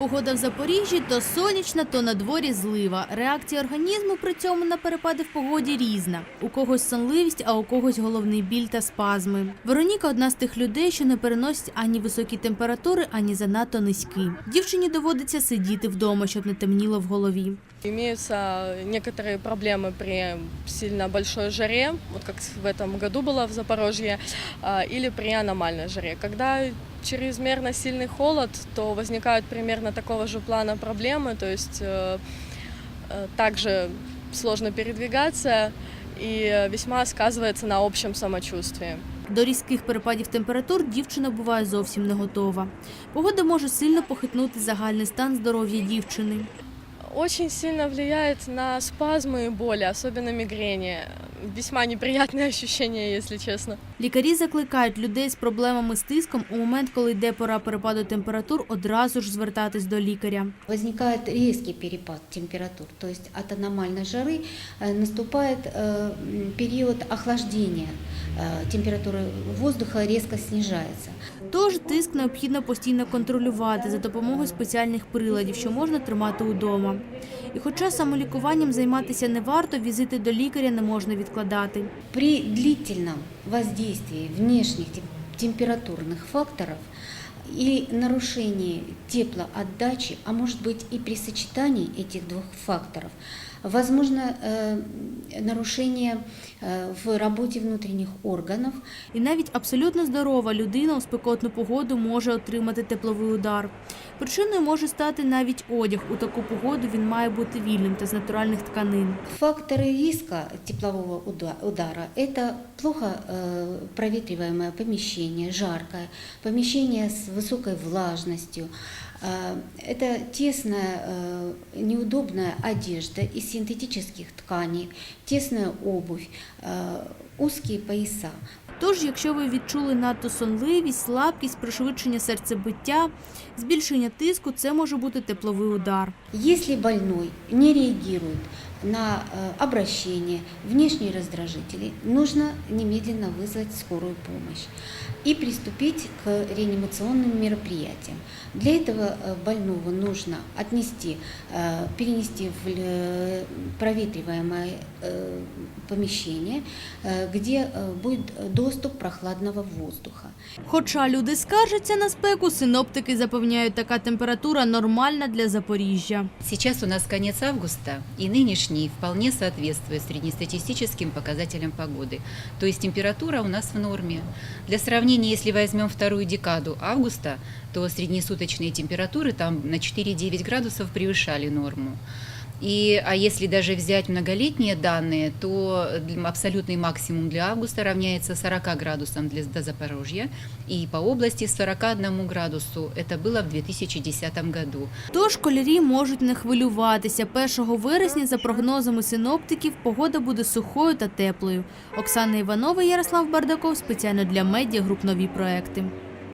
Погода в Запоріжжі то сонячна, то на дворі злива. Реакція організму при цьому на перепади в погоді різна. У когось сонливість, а у когось головний біль та спазми. Вероніка одна з тих людей, що не переносять ані високі температури, ані занадто низькі. Дівчині доводиться сидіти вдома, щоб не темніло в голові. Имеются некоторые проблемы при сильно большой жаре, вот как в этом году было в Запорожье, а, или при аномальной жаре. Когда чрезмерно сильный холод, то возникают примерно такого же плана проблемы, то есть э, э, также сложно передвигаться и э, весьма сказывается на общем самочувствии. До різких перепадів температур дівчина буває зовсім не готова. Погода може сильно похитнути загальний стан здоров'я дівчини. Очень сильно влияет на спазмы и боли, особенно мигрени. Весьма неприятные ощущения, если честно. Лікарі закликають людей з проблемами з тиском у момент, коли йде пора перепаду температур, одразу ж звертатись до лікаря. Возникает резкий перепад температур, то есть от аномальной жары э, наступает э, м, период охлаждения, э, температура воздуха резко снижается. Тож тиск необхідно постійно контролювати за допомогою спеціальних приладів, що можна тримати удома. І хоча самолікуванням займатися не варто, візити до лікаря не можна відкладати. При длительном воздействии внешних тем- температурных факторов и нарушении теплоотдачи, а может быть и при сочетании этих двух факторов, возможно э, нарушение э, в работе внутренних органов, І навіть абсолютно здорова людина у спекотну погоду може отримати тепловий удар. Причиною може стати навіть одяг. У таку погоду він має бути вільним та з натуральних тканин. Факторы риска теплового уда- удара – это плохо э, проветриваемое помещение, жаркое, помещение с высокой влажностью, э, это тесная, э, неудобная одежда из синтетических тканей, тесная обувь, э, узкие пояса. Тож, якщо ви відчули надто сонливість, слабкість, пришвидшення серцебиття, збільшення тиску, це може бути тепловий удар. Если больной не реагирует на э, обращение, внешние раздражители, нужно немедленно вызвать скорую помощь и приступить к реанимационным мероприятиям. Для этого э, больного нужно отнести, э, перенести в э, проветриваемое э, помещение, э, где э, будет доступ прохладного воздуха. Хоча люди скаржаться на спеку, синоптики запевняють, така температура нормальна для Запоріжжя. Сейчас у нас конец августа, и нынешний вполне соответствует среднестатистическим показателям погоды. То есть температура у нас в норме. Для сравнения, если возьмем вторую декаду августа, то среднесуточные температуры там на 4-9 градусов превышали норму. И, а если даже взять многолетние данные, то абсолютный максимум для августа равняется 40 градусам для до Запорожья, и по области 41 градусу. Это было в 2010 году. Тож школярі можуть не хвилюватися. 1 вересня, за прогнозами синоптиків, погода буде сухою та теплою. Оксана Іванова, Ярослав Бардаков спеціально для медіа груп нові проекти.